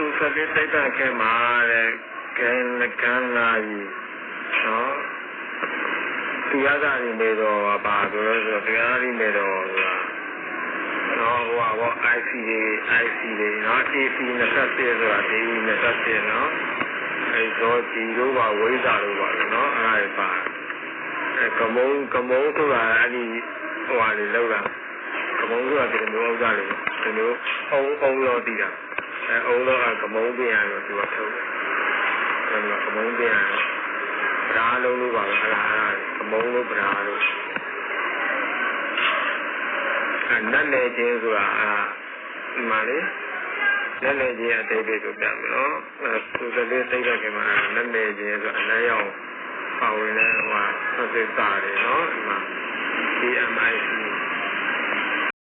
သူစတဲ့စိတ်တခဲမှာတဲ့ကဲကံလာကြီးနော်သူရတာနေနေတော့ပါဆိုတော့ဆိုတရားရင်းနေတော့ဆိုတာနော်ဟိုပါဘော IC တွေ IC တွေနော် AC 27ဆိုတာဒီ27နော်အဲတော့ဒီလိုပါဝိဇ္ဇာလိုပါနော်အဲ့ဒါပါအဲကမုံကမုံဆိုတာအဲ့ဒီဟိုဟာလေလောက်တာကမုံဆိုတာဒီလိုမျိုးဥစ္စာလေးဒီလိုအုံအုံလို့တည်တာ အဲအုံတော့ကမုံပြင်ရတော့သူကထုတ်တယ်အဲ့ဒါကမုံပြင်ရပဓာလုံးလို့ပါပဲအဲ့ဒါကမုံလို့ပဓာလို့အဲနတ်နေချင်းဆိုတာအာဒီမှာလေနတ်နေချင်းအတိတ်တွေဆိုပြမယ်နော်အဲသူကလေးစိတ်ကကမှာနတ်နေချင်းဆိုအနည်းရောက်ပါဝင်တဲ့ဟိုဟာသစ္စာတွေနော်ဒီမှာ DMIC